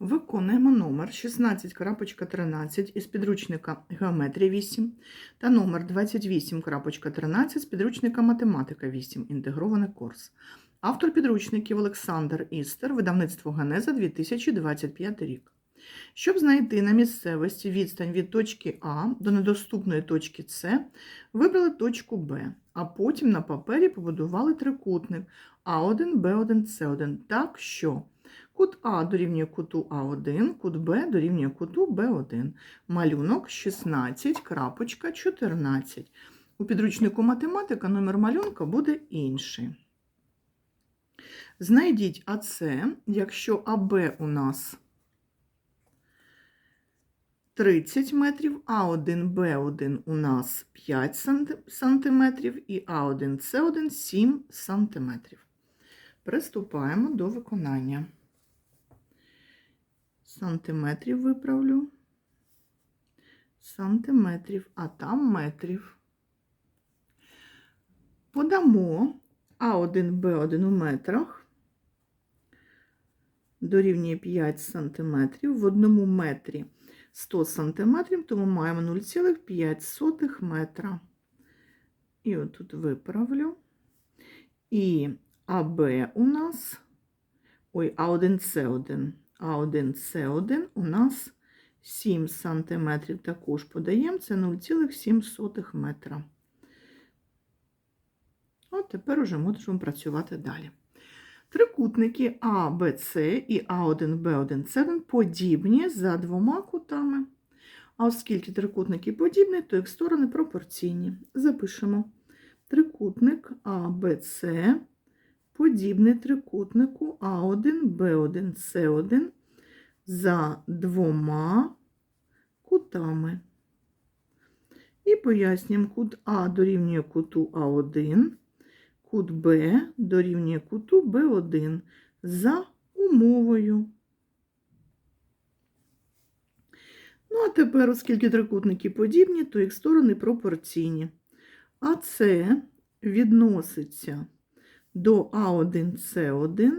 Виконуємо номер 16.13 із підручника Геометрія 8 та номер 28.13 з підручника Математика 8. Інтегрований курс. Автор підручників Олександр Істер, видавництво Генеза 2025 рік. Щоб знайти на місцевості відстань від точки А до недоступної точки С, вибрали точку Б, а потім на папері побудували трикутник А1, Б1, С1 так, що Кут А дорівнює куту А1, кут Б дорівнює куту Б1. Малюнок 16.14. У підручнику математика номер малюнка буде інший. Знайдіть АС, якщо АБ у нас 30 метрів, А1, Б1 у нас 5 сантиметрів і А1, С1 7 сантиметрів. Приступаємо до виконання сантиметрів виправлю, сантиметрів, а там метрів. Подамо А1, Б1 у метрах, дорівнює 5 сантиметрів, в одному метрі 100 сантиметрів, тому маємо 0,5 метра. І отут виправлю. І АБ у нас, ой, А1С1. А1С1 у нас 7 см також подаємо, це 0,7 метра. От тепер уже можемо працювати далі. Трикутники А, Б, С і А1, Б1, С1 подібні за двома кутами. А оскільки трикутники подібні, то їх сторони пропорційні. Запишемо трикутник А, Б, С подібний трикутнику А1, Б1, С1 за двома кутами. І пояснюємо, кут А дорівнює куту А1, кут Б дорівнює куту Б1 за умовою. Ну, а тепер, оскільки трикутники подібні, то їх сторони пропорційні. А це відноситься до А1, С1,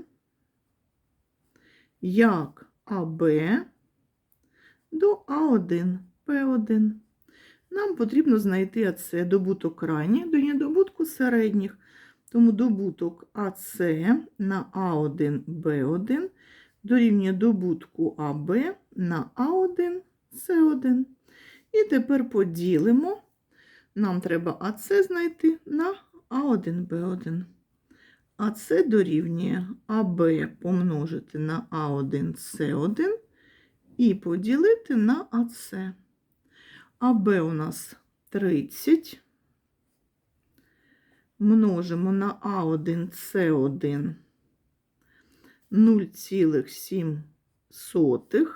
як АБ до А1, П1. Нам потрібно знайти АС добуток крайніх до недобутку середніх. Тому добуток АС на А1, Б1 дорівнює добутку АБ на А1, С1. І тепер поділимо. Нам треба АС знайти на А1, Б1. А це дорівнює АБ помножити на А1, С1 і поділити на АС. АБ у нас 30. Множимо на А1, С1 0,7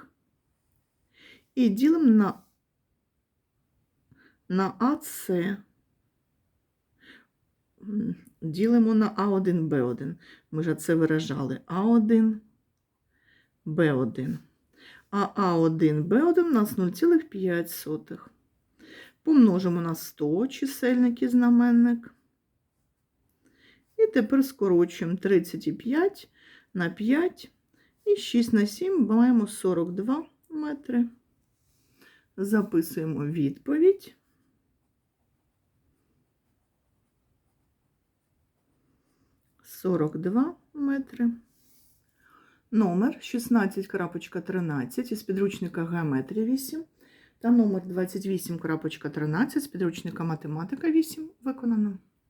і ділимо на, на АС ділимо на А1, Б1. Ми ж це виражали А1, Б1. А А1, Б1 у нас 0,5. Помножимо на 100 чисельник і знаменник. І тепер скорочуємо 35 на 5 і 6 на 7 маємо 42 метри. Записуємо відповідь. Сорок два метри. Номер 16.13 із підручника Геометрія 8 та номер 28.13 з підручника Математика 8 виконано.